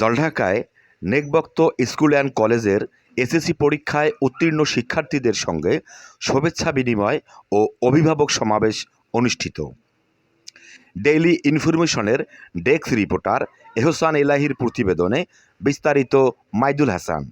জলঢাকায় নেকবক্ত school and কলেজের SSC পরীক্ষায় উত্তীর্ণ শিক্ষার্থীদের সঙ্গে শুভেচ্ছা বিনিময় ও অভিভাবক সমাবেশ অনুষ্ঠিত। ডেইলি ইনফরমেশনের ডেস্ক রিপোর্টার এহসান এলাহির প্রতিবেদনে বিস্তারিত মাইদুল হাসান।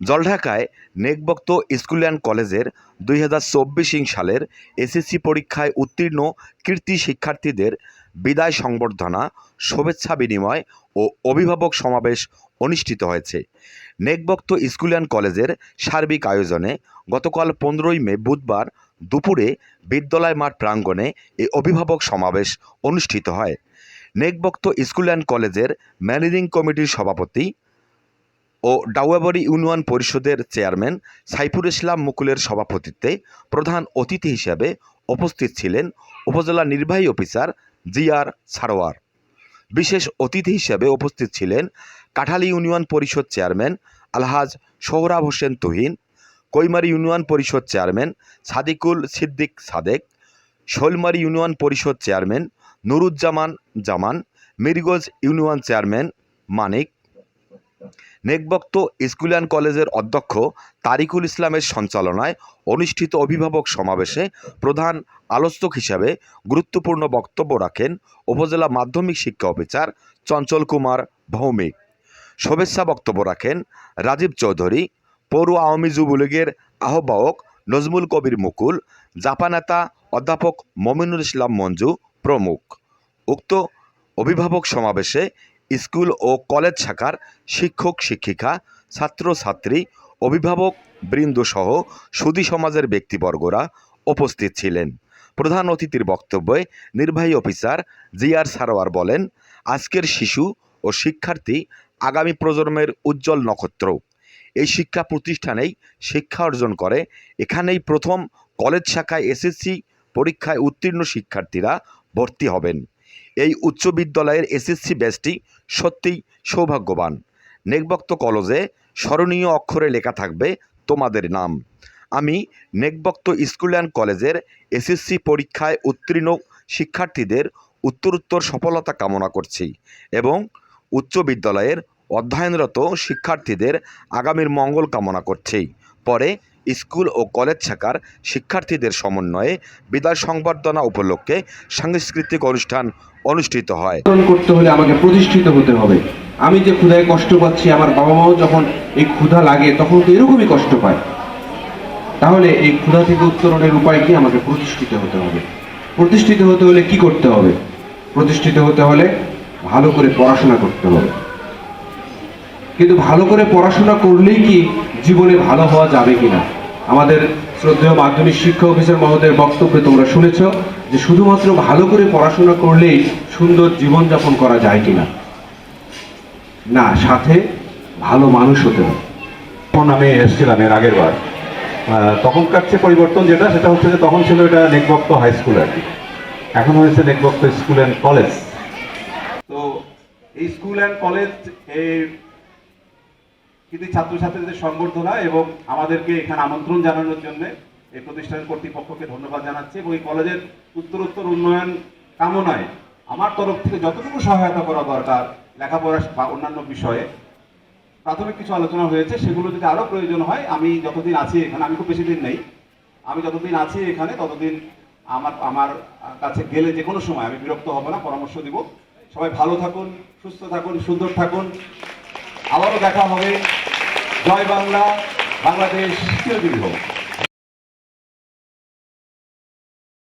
জলঢাকায় নেকবক্ত স্কুল অ্যান্ড কলেজের দুই হাজার চব্বিশ সালের এসএসসি পরীক্ষায় উত্তীর্ণ কীর্তি শিক্ষার্থীদের বিদায় সংবর্ধনা, শুভেচ্ছা বিনিময় ও অভিভাবক সমাবেশ অনুষ্ঠিত হয়েছে। নেকবক্ত স্কুল অ্যান্ড কলেজের সার্বিক আয়োজনে গতকাল পনেরোই মে বুধবার দুপুরে বিদ্যালয় মাঠ প্রাঙ্গণে এই অভিভাবক সমাবেশ অনুষ্ঠিত হয়। নেকবক্ত স্কুল অ্যান্ড কলেজের ম্যানেজিং কমিটির সভাপতি ও ডাউয়াবাড়ি ইউনিয়ন পরিষদের চেয়ারম্যান সাইফুর ইসলাম মুকুলের সভাপতিত্বে প্রধান অতিথি হিসেবে উপস্থিত ছিলেন উপজেলা নির্বাহী অফিসার জিআর সারোয়ার। বিশেষ অতিথি হিসেবে উপস্থিত ছিলেন Kathali union parishad chairman Alhaj Sohrab Hossain Tuhin, Kaimari union parishad chairman Sadiqul Siddique Sadek, Shoilmari union parishad chairman Nuruzzaman Zaman, Mirganj union chairman Manik Nekbakht school and কলেজের অধ্যক্ষ তারিকুল ইসলামের সঞ্চালনায় অনুষ্ঠিত অভিভাবক সমাবেশে প্রধান আলোচক হিসাবে গুরুত্বপূর্ণ বক্তব্য রাখেন উপজেলা মাধ্যমিক শিক্ষা অফিসার চঞ্চল কুমার ভৌমিক। শুভেচ্ছা বক্তব্য রাখেন রাজীব চৌধুরী, পৌর আওয়ামী যুবলীগের আহ্বায়ক নজমুল কবির মুকুল জাপানেতা অধ্যাপক মমিনুল ইসলাম মঞ্জু প্রমুখ। উক্ত অভিভাবক সমাবেশে স্কুল ও কলেজ শাখার শিক্ষক, শিক্ষিকা, ছাত্রছাত্রী, অভিভাবক বৃন্দসহ সুদী সমাজের ব্যক্তিবর্গরা উপস্থিত ছিলেন। প্রধান অতিথির বক্তব্যে নির্বাহী অফিসার জিআর সারোয়ার বলেন, আজকের শিশু ও শিক্ষার্থী আগামী প্রজন্মের উজ্জ্বল নক্ষত্র। এই শিক্ষা প্রতিষ্ঠানেই শিক্ষা অর্জন করে। এখানেই প্রথম কলেজ শাখায় এসএসসি পরীক্ষায় উত্তীর্ণ শিক্ষার্থীরা ভর্তি হবেন। এই উচ্চ বিদ্যালয়ের এসএসসি ব্যাচটি সত্যিই সৌভাগ্যবান। নেকবক্ত কলেজে স্মরণীয় অক্ষরে লেখা থাকবে তোমাদের নাম। আমি নেকবক্ত স্কুল অ্যান্ড কলেজের এসএসসি পরীক্ষায় উত্তীর্ণ শিক্ষার্থীদের উত্তরোত্তর সফলতা কামনা করছি এবং উচ্চ বিদ্যালয়ের অধ্যয়নরত শিক্ষার্থীদের আগামীর মঙ্গল কামনা করছি। পরে স্কুল ও কলেজ শাখার শিক্ষার্থীদের সমন্বয়ে বিদায় সংবর্ধনা উপলক্ষে সাংস্কৃতিক অনুষ্ঠান অনুষ্ঠিত হয়। করতে হলে আমাকে প্রতিষ্ঠিত হতে হবে। আমি যে ক্ষুধায় কষ্ট পাচ্ছি, আমার বাবা মাও যখন এই ক্ষুধা লাগে, তখন তো এরকমই কষ্ট পায়। তাহলে এই ক্ষুধা থেকে উত্তরণের উপায় কি? আমাকে প্রতিষ্ঠিত হতে হবে। প্রতিষ্ঠিত হতে হলে কি করতে হবে? প্রতিষ্ঠিত হতে হলে ভালো করে পড়াশোনা করতে হবে। কিন্তু ভালো করে পড়াশোনা করলেই কি জীবনে ভালো হওয়া যাবে কিনা। আমাদের শ্রদ্ধেয় মাধ্যমিক শিক্ষা অফিসার মহোদয়ের বক্তব্যে তোমরা শুনেছ যে শুধুমাত্র ভালো করে পড়াশোনা করলেই সুন্দর জীবনযাপন করা যায় কিনা। না, সাথে ভালো মানুষ হতে হবে। আমি এসেছিলাম এর আগের বার। তখনকার চেয়ে পরিবর্তন যেটা, সেটা হচ্ছে যে তখন ছিল এটা নেকবক্ত হাই স্কুল আর কি। এখন হয়েছে নেকবক্ত স্কুল অ্যান্ড কলেজ। তো এই স্কুল অ্যান্ড কলেজ কিন্তু ছাত্রছাত্রীদের সংবর্ধনা এবং আমাদেরকে এখানে আমন্ত্রণ জানানোর জন্য এই প্রতিষ্ঠানের কর্তৃপক্ষকে ধন্যবাদ জানাচ্ছি এবং এই কলেজের উত্তরোত্তর উন্নয়ন কামনায় আমার তরফ থেকে যতটুকু সহায়তা করা দরকার লেখাপড়া বা অন্যান্য বিষয়ে, প্রাথমিক কিছু আলোচনা হয়েছে, সেগুলো যদি আরও প্রয়োজন হয়, আমি যতদিন আছি এখানে, আমি খুব বেশি দিন নেই, আমি যতদিন আছি এখানে, ততদিন আমার আমার কাছে গেলে যে কোনো সময়, আমি বিরক্ত হব না, পরামর্শ দিব। সবাই ভালো থাকুন, সুস্থ থাকুন, সুন্দর থাকুন। আবারও দেখা হবে। জয় বাংলা বাংলাদেশ চিরজীবী হোক